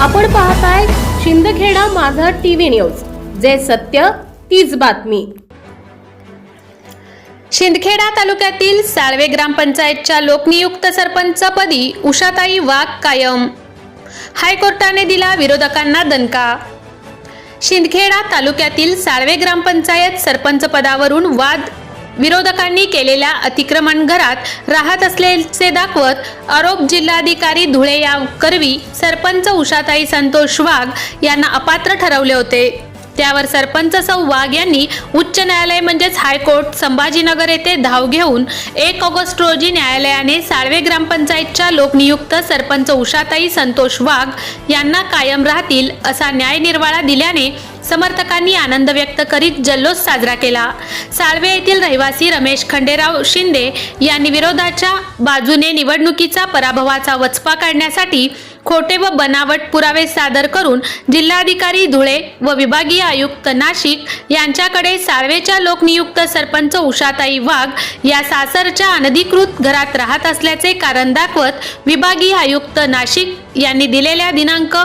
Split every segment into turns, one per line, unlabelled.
आपण पाहताय शिंदखेडा माझा टीव्ही न्यूज. जे सत्य तीच बातमी.
शिंदखेडा तालुक्यातील साळवे ग्रामपंचायतच्या लोकनियुक्त सरपंचपदी उषाताई वाघ कायम. हायकोर्टाने दिला विरोधकांना दणका. शिंदखेडा तालुक्यातील साळवे ग्रामपंचायत सरपंच पदावरून वाद विरोधकांनी केलेल्या अतिक्रमण घरात राहत असल्याचे दाखवत आरोप जिल्हाधिकारी धुळे या करवी सरपंच उषाताई संतोष वाघ यांना अपात्र ठरवले होते. त्यावर सरपंच सौ वाघ यांनी उच्च न्यायालय म्हणजेच हायकोर्ट संभाजीनगर येथे धाव घेऊन एक ऑगस्ट रोजी न्यायालयाने साळवे ग्रामपंचायतच्या लोकनियुक्त सरपंच उषाताई संतोष वाघ यांना कायम राहतील असा न्यायनिर्वाळा दिल्याने समर्थकांनी आनंद व्यक्त करीत जल्लोष साजरा केला. साळवे येथील रहिवासी रमेश खंडेराव शिंदे यांनी विरोधाच्या बाजूने निवडणुकीचा पराभवाचा वचपा काढण्यासाठी खोटे व बनावट पुरावे सादर करून जिल्हाधिकारी धुळे व विभागीय आयुक्त नाशिक यांच्याकडे साळवेच्या लोकनियुक्त सरपंच उषाताई वाघ या सासरच्या अनधिकृत घरात राहत असल्याचे कारण दाखवत विभागीय आयुक्त नाशिक यांनी दिलेल्या दिनांक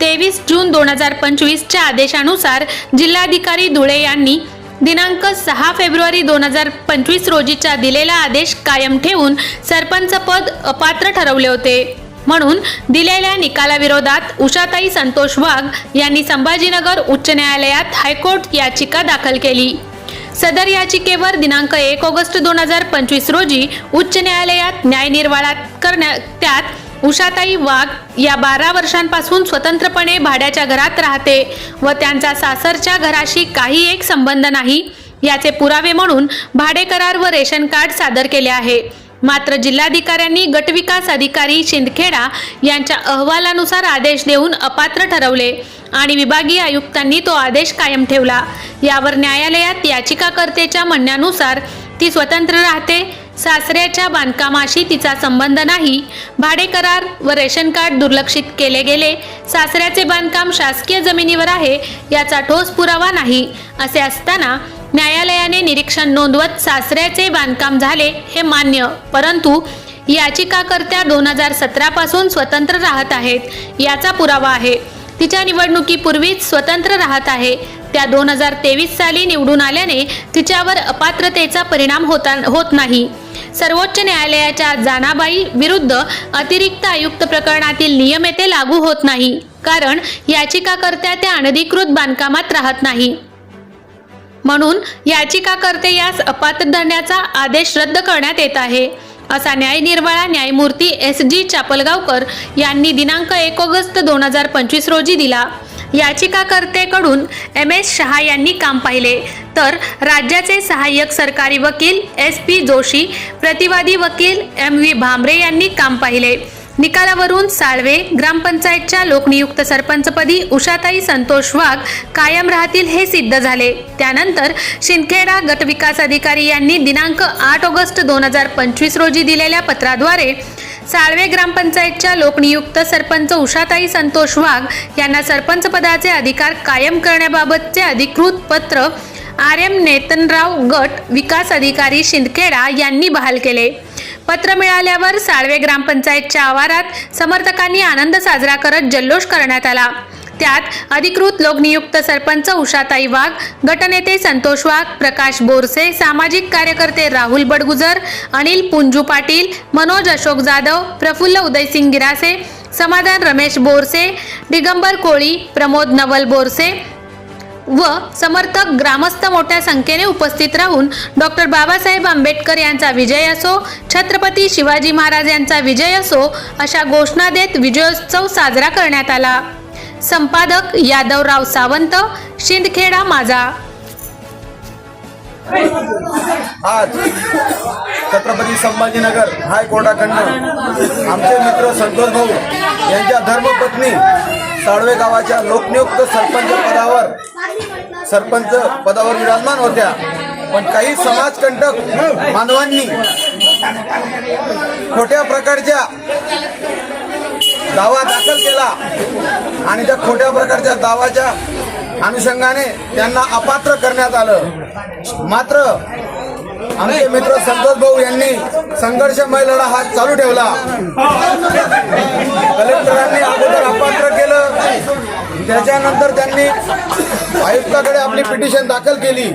तेवीस जून दोन हजार पंचवीसच्या आदेशानुसार जिल्हाधिकारी धुळे यांनी दिनांक सहा फेब्रुवारी दोन हजार पंचवीस रोजीचा दिलेला आदेश कायम ठेवून सरपंच पद अपात्र ठरवले होते. म्हणून दिलेल्या निकालाविरोधात उषाताई संतोष वाघ यांनी संभाजीनगर उच्च न्यायालयात हायकोर्ट याचिका दाखल केली. सदर याचिकेवर दिनांक एक ऑगस्ट दोन हजार पंचवीस रोजी उच्च न्यायालयात न्यायनिर्वाळा करण्या त्यात उषाताई वाघ या बारा वर्षांपासून स्वतंत्रपणे भाड्याच्या घरात राहते व त्यांचा सासरच्या घराशी काही एक संबंध नाही याचे पुरावे म्हणून भाडे करार व रेशन कार्ड सादर केले आहे. मात्र जिल्हाधिकाऱ्यांनी गटविकास अधिकारी शिंदखेडा यांच्या अहवालानुसार आदेश देऊन अपात्र ठरवले आणि विभागीय आयुक्तांनी तो आदेश कायम ठेवला. यावर न्यायालयात याचिकाकर्तेच्या म्हणण्यानुसार ती स्वतंत्र राहते सासऱ्याच्या बांधकामाशी तिचा संबंध नाही. भाडे करार व रेशन कार्ड दुर्लक्षित केले गेले. सासऱ्याचे बांधकाम शासकीय जमिनीवर आहे याचा ठोस पुरावा नाही असे असताना न्यायालयाने निरीक्षण नोंदवत सासऱ्याचे बांधकाम झाले हे मान्य. परंतु याचिकाकर्त्या दोन हजार सतरापासून स्वतंत्र राहत आहेत याचा पुरावा आहे. तिच्या निवडणुकीपूर्वीच स्वतंत्र राहत आहे. त्या दोन हजार तेवीस साली निवडून आल्याने तिच्यावर अपात्रतेचा परिणाम होता होत नाही. सर्वोच्च न्यायालयाच्या जानाबाई विरुद्ध अतिरिक्त आयुक्त प्रकरणातील नियम येथे लागू होत नाही कारण याचिकाकर्त्या त्या अनधिकृत बांधकामात राहत नाही. म्हणून याचिकाकर्ते यास अपात्र धरण्याचा आदेश रद्द करण्यात येत आहे. असा न्यायनिर्वाळा न्यायमूर्ती एस जी चापलगावकर यांनी दिनांक एक ऑगस्ट दोन हजार पंचवीस रोजी दिला. याचिकाकर्तेकडून एम एस शहा यांनी काम पाहिले. तर राज्याचे सहाय्यक सरकारी वकील एस पी जोशी प्रतिवादी वकील एम व्ही भांबरे यांनी काम पाहिले. निकालावरून साळवे ग्रामपंचायतच्या लोकनियुक्त सरपंचपदी उषाताई संतोष वाघ कायम राहतील हे सिद्ध झाले. त्यानंतर शिंदखेडा गटविकास अधिकारी यांनी दिनांक आठ ऑगस्ट दोन हजार पंचवीस रोजी दिलेल्या पत्राद्वारे साळवे ग्रामपंचायतच्या लोकनियुक्त सरपंच उषाताई संतोष वाघ यांना सरपंच पदाचे अधिकार कायम करण्याबाबतचे अधिकृत पत्र आर एम नेतनराव गट विकास अधिकारी शिंदखेडा यांनी बहाल केले. पत्र मिळाल्यावर साळवे ग्रामपंचायतच्या आवारात समर्थकांनी आनंद साजरा करत जल्लोष करण्यात आला. त्यात अधिकृत लोकनियुक्त सरपंच उषाताई वाघ गटनेते संतोष वाघ प्रकाश बोरसे सामाजिक कार्यकर्ते राहुल बडगुजर अनिल पुंजू पाटील मनोज अशोक जाधव प्रफुल्ल उदयसिंग गिरासे समाधान रमेश बोरसे दिगंबर कोळी प्रमोद नवल बोरसे व समर्थक ग्रामस्थ मोठ्या संख्येने उपस्थित राहून डॉक्टर बाबासाहेब आंबेडकर यांचा विजय असो छत्रपती शिवाजी महाराज यांचा विजय असो अशा घोषणा देत विजयोत्सव साजरा करण्यात आला. संपादक यादवराव सावंत शिंदखेडा माझा.
आज छत्रपती संभाजीनगर हायकोर्टाकडनं आमचे मित्र संतोष भाऊ यांच्या धर्मपत्नी साळवे गावाच्या लोकनियुक्त सरपंच पदावर सरपंच पदावर विराजमान होत्या. पण काही समाजकंटक मानवांनी खोट्या प्रकारच्या दावा दाखल केला आणि त्या खोट्या प्रकारच्या दावाच्या अनुषंगाने त्यांना अपात्र करण्यात आलं. मात्र आमचे मित्र संतोष भाऊ यांनी संघर्षमय लढा हा चालू ठेवला. कलेक्टरांनी अगोदर अपात्र त्याच्यानंतर त्यांनी आयुक्ताकडे आपली पिटिशन दाखल केली.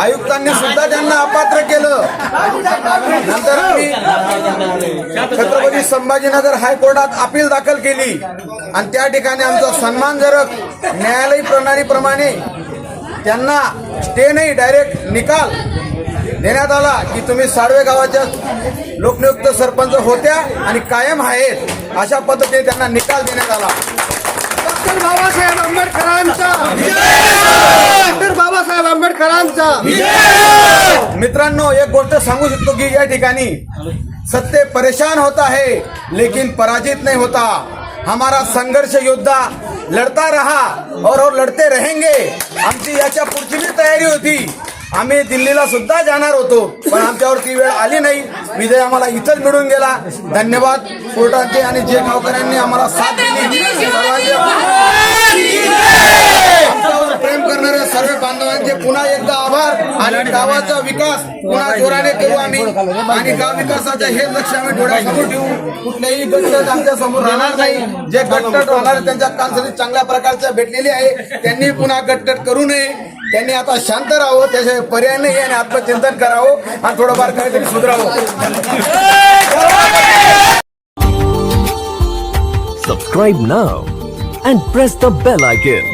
आयुक्तांनी सुद्धा त्यांना अपात्र केलं. नंतर आम्ही छत्रपती संभाजीनगर हायकोर्टात अपील दाखल केली. आणि त्या ठिकाणी आमचा सन्मानजनक न्यायालय प्रणालीप्रमाणे त्यांना स्टे नाही डायरेक्ट निकाल देण्यात आला की तुम्ही साडवे गावाच्या लोकनियुक्त सरपंच होत्या आणि कायम आहेत अशा पद्धतीने त्यांना निकाल देण्यात आला.
डॉक्टर बाबासाहेब आंबेडकरांचा. डॉक्टर बाबासाहेब आंबेडकरांचा.
मित्रांनो एक गोष्ट सांगू शकतो की या ठिकाणी सत्य परेशान होता है लेकिन पराजित नहीं होता. हमारा संघर्ष योद्धा लढता रहा और और लढते रहेंगे. आमची याच्या पुढची तयारी होती आम्ही दिल्लीला सुद्धा जाणार होतो पण आमच्यावर ती वेळ आली नाही. विजय आम्हाला इथंच मिळून गेला. धन्यवाद. कोर्टाचे आणि जे गावकऱ्यांनी आम्हाला साथ दिली. सर्वांचे करणाऱ्या सर्व बांधवांचे पुन्हा एकदा आभार आणि गावाचा विकास पुन्हा जोराने करू आम्ही. आणि गाव विकासाचं हे लक्ष आम्ही डोळ्यासमोर ठेवू. कुठलेही गटत आमच्यासमोर राहणार नाही. जे गटतट राहणार त्यांच्या कानसरी चांगल्या प्रकारच्या भेटलेली आहे. त्यांनी पुन्हा गटतट करू नये. त्यांनी आता शांत राहावं त्याच्या पर्याय नाही आणि आत्मचिंतन करावं आणि थोडंफार काहीतरी सुधरावं.
Subscribe now and press the bell icon.